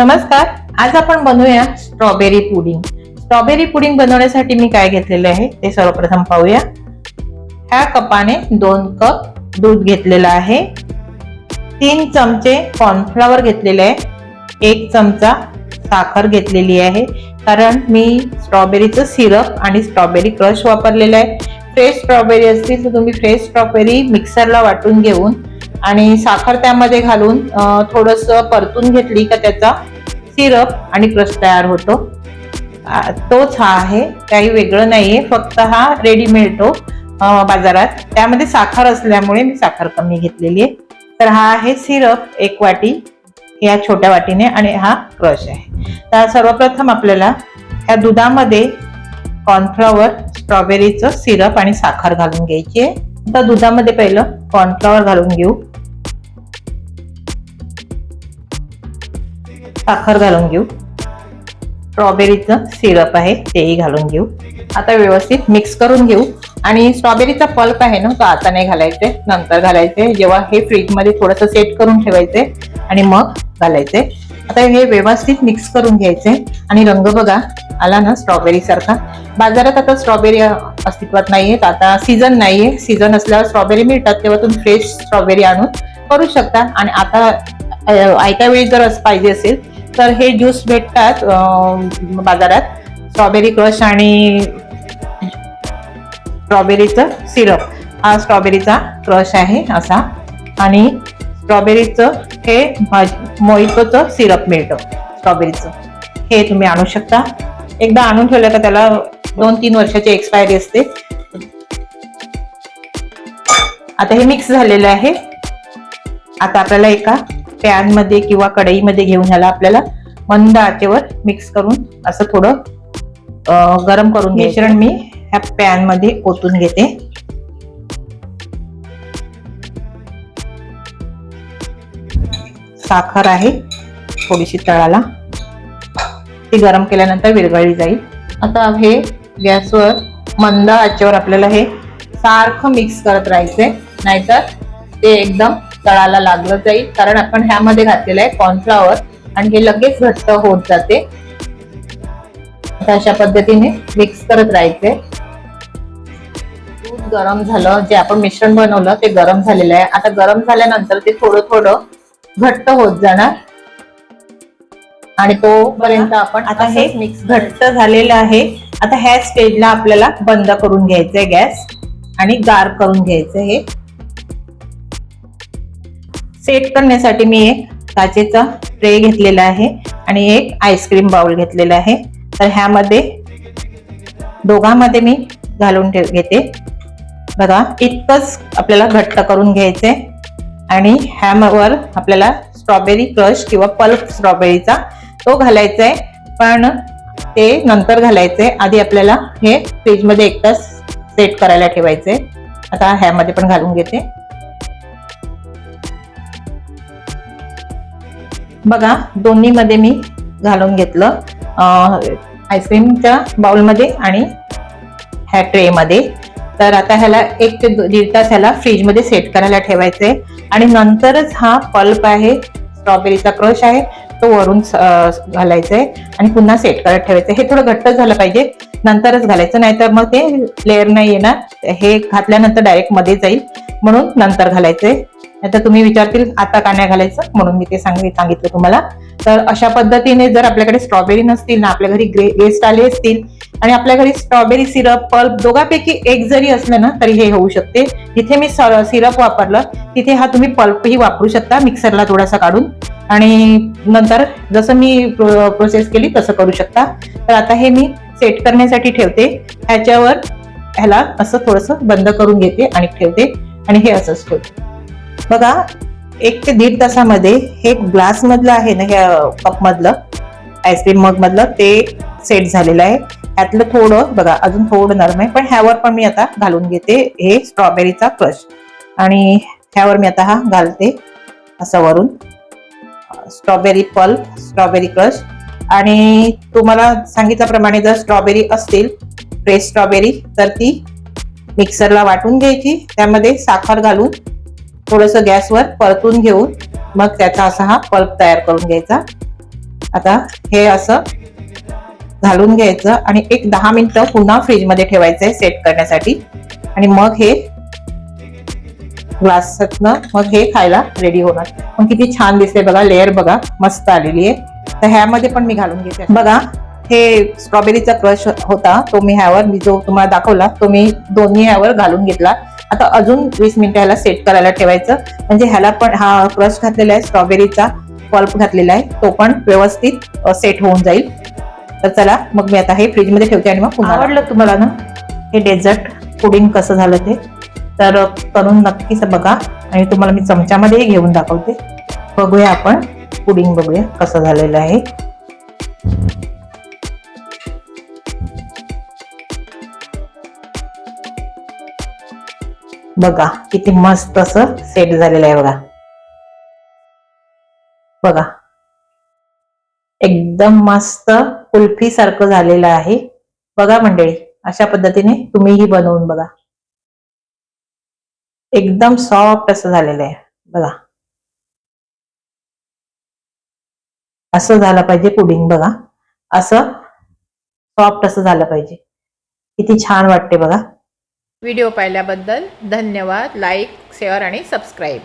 नमस्कार आज आपण बनवूया स्ट्रॉबेरी पुडिंग स्ट्रॉबेरी पुडिंग बनवण्यासाठी मी काय घेतलेले आहे ते सर्वप्रथम पाहूया. ह्या कपाने दोन कप दूध घेतलेलं आहे. तीन चमचे कॉर्नफ्लॉवर घेतलेले आहे. एक चमचा साखर घेतलेली आहे. कारण मी स्ट्रॉबेरीचं सिरप आणि स्ट्रॉबेरी क्रश वापरलेलं आहे. फ्रेश स्ट्रॉबेरी असतील तर तुम्ही फ्रेश स्ट्रॉबेरी मिक्सरला वाटून घेऊन आणि साखर त्यामध्ये घालून थोडस परतून घेतली का त्याचा सिरप आणि क्रश तयार होतो. तोच हा आहे. काही वेगळं नाहीये. फक्त हा रेडी मिळतो बाजारात. त्यामध्ये साखर असल्यामुळे मी साखर कमी घेतलेली आहे. तर हा आहे सिरप एक वाटी या छोट्या वाटीने आणि हा क्रश आहे. तर सर्वप्रथम आपल्याला ह्या दुधामध्ये कॉर्नफ्लॉवर स्ट्रॉबेरीचं सिरप आणि साखर घालून घ्यायची आहे. आता दुधामध्ये पहिलं कॉर्नफ्लॉवर घालून घेऊ. साखर घालून घेऊ. स्ट्रॉबेरीचं सिरप आहे तेही घालून घेऊ. आता व्यवस्थित मिक्स करून घेऊ. आणि स्ट्रॉबेरीचा पल्प आहे ना तो आता नाही घालायचे नंतर घालायचे. जेव्हा हे फ्रीजमध्ये थोडंसं सेट करून ठेवायचे आणि मग घालायचे. आता हे व्यवस्थित मिक्स करून घ्यायचे. आणि रंग बघा आला ना स्ट्रॉबेरी सारखा. बाजारात आता स्ट्रॉबेरी अस्तित्वात नाहीये आता सीझन नाहीये. सीझन असल्यावर स्ट्रॉबेरी मिळतात तेव्हा तुम्ही फ्रेश स्ट्रॉबेरी आणून करू शकता. आणि आता आयत्या वेळी जर असं पाहिजे असेल तर हे ज्यूस भेटतात बाजारात. स्ट्रॉबेरी क्रश आणि स्ट्रॉबेरीचं सिरप हा स्ट्रॉबेरीचा क्रश आहे असा. आणि स्ट्रॉबेरीचं हे मोहितोचं सिरप मिळतं स्ट्रॉबेरीचं हे तुम्ही आणू शकता. एकदा आणून ठेवलं का त्याला दोन तीन वर्षाची एक्सपायरी असते. आता हे मिक्स झालेलं आहे. आता आपल्याला एका पॅनमध्ये किंवा कढईमध्ये घेऊन ह्याला आपल्याला मंद आचेवर मिक्स करून असं थोडं गरम करून मिश्रण मी ह्या पॅनमध्ये ओतून घेते. साखर आहे थोडीशी तळाला. ती गरम केल्यानंतर विरघळली जाईल. आता हे गॅसवर मंद आचेवर आपल्याला हे सारखं मिक्स करत राहायचंय. नाहीतर ते एकदम तळाला लागलं जाईल. कारण आपण ह्यामध्ये घातलेलं आहे कॉर्नफ्लॉवर आणि हे लगेच घट्ट होत जाते. अशा पद्धतीने मिक्स करत राहायचे दूध गरम झालं जे आपण मिश्रण बनवलं ते गरम झालेलं आहे. आता गरम झाल्यानंतर ते थोडं थोडं घट्ट होत जाणार. आणि तोपर्यंत आपण आता हे मिक्स घट्ट झालेलं आहे. आता ह्या स्टेजला आपल्याला बंद करून घ्यायचंय गॅस आणि गार करून घ्यायचं हे. सेट करण्यासाठी मी एक काचेचा ट्रे घेतलेला आहे आणि एक आईस्क्रीम बाउल घेतलेला आहे. तर ह्यामध्ये दोघांमध्ये मी घालून ठेव घेते. बघा इतकंच आपल्याला घट्ट करून घ्यायचंय. आणि ह्यावर आपल्याला स्ट्रॉबेरी क्रश किंवा पल्प स्ट्रॉबेरीचा तो घालायचा आहे पण ते नंतर घालायचंय. आधी आपल्याला हे फ्रीजमध्ये एक तास सेट करायला ठेवायचंय. आता ह्यामध्ये पण घालून घेते. बघा दोन्ही मध्ये मी घालून घेतलं. आईस्क्रीमच्या बाउलमध्ये आणि ह्या ट्रे मध्ये. तर आता ह्याला एक ते दीड तास ह्याला फ्रीजमध्ये सेट करायला ठेवायचंय. आणि नंतरच हा पल्प आहे. स्ट्रॉबेरीचा क्रश आहे तो वरून घालायचा आहे आणि पुन्हा सेट करत ठेवायचं हे थोडं घट्ट झालं पाहिजे. नंतरच घालायचं नाहीतर मग ते लेअर नाही येणार. हे घातल्यानंतर डायरेक्टमध्ये जाईल. म्हणून नंतर घालायचंय. नाहीतर तुम्ही विचारतील आता का नाही घालायचं? म्हणून मी ते सांगितलं तुम्हाला. तर अशा पद्धतीने जर आपल्याकडे स्ट्रॉबेरी नसतील ना आपल्या घरी गेस्ट आले असतील आणि आपल्या घरी स्ट्रॉबेरी सिरप पल्प दोघांपैकी एक जरी असलं ना तरी हे होऊ शकते. जिथे मी सिरप वापरलं. तिथे हा तुम्ही पल्पही वापरू शकता मिक्सरला थोडासा काढून. आणि नंतर जसं मी प्रोसेस केली तसं करू शकता. तर आता हे मी सेट करण्यासाठी ठेवते. ह्याच्यावर ह्याला असं थोडंसं बंद करून घेते आणि ठेवते. आणि हे असंच ठेवते. बघा एक ते दीड तासामध्ये हे ग्लासमधलं आहे ना ह्या कपमधलं आईस्क्रीम मग मधलं ते सेट झालेलं आहे. यातलं थोडं बघा अजून थोडं नरम आहे पण ह्यावर पण मी आता घालून घेते हे स्ट्रॉबेरीचा क्रश आणि ह्यावर मी आता हा घालते असं वरून. स्ट्रॉबेरी पल्प स्ट्रॉबेरी क्रश आणि तुम्हाला सांगितल्याप्रमाणे जर स्ट्रॉबेरी असतील फ्रेश स्ट्रॉबेरी तर ती मिक्सरला वाटून घ्यायची. त्यामध्ये साखर घालून थोडस गॅसवर परतून घेऊन मग त्याचा असा हा पल्प तयार करून घ्यायचा. आता हे असं घालून घ्यायचं आणि एक दहा मिनिटं पुन्हा फ्रीजमध्ये आहे सेट करण्यासाठी. आणि मग हे ग्लासातनं मग हे खायला रेडी होणार. मग किती छान दिसते बघा लेअर बघा मस्त आलेली आहे. तर ह्यामध्ये पण मी घालून घेते. बघा हे स्ट्रॉबेरीचा क्रश होता तो मी ह्यावर मी जो तुम्हाला दाखवला तो मी दोन्ही ह्यावर घालून घेतला. आता अजून वीस मिनिटं ह्याला सेट करायला ठेवायचं. म्हणजे ह्याला पण हा क्रश घातलेला आहे स्ट्रॉबेरीचा पल्प घातलेला आहे तो पण व्यवस्थित सेट होऊन जाईल. तर चला मग मी आता हे फ्रीजमध्ये ठेवते आणि मग पुन्हा आवडलं तुम्हाला? ना हे डेझर्ट पुडिंग कसं झालं ते. तर करून नक्कीच बघा आणि तुम्हाला मी चमच्यामध्ये घेऊन दाखवते. बघूया आपण पुडिंग बघूया कसं झालेलं आहे. बघा किती मस्त असं सेट झालेलं आहे बघा. बघा. एकदम मस्त कुल्फी सारखं झालेलं आहे. बघा मंडळी अशा पद्धतीने तुम्हीही बनवून बघा. एकदम सॉफ्ट असं झालेलं आहे. बघा. असं झालं पाहिजे पुडिंग बघा. असं सॉफ्ट असं झालं पाहिजे. किती छान वाटते बघा. व्हिडिओ पाहिल्याबद्दल धन्यवाद. लाईक शेअर आणि सबस्क्राईब.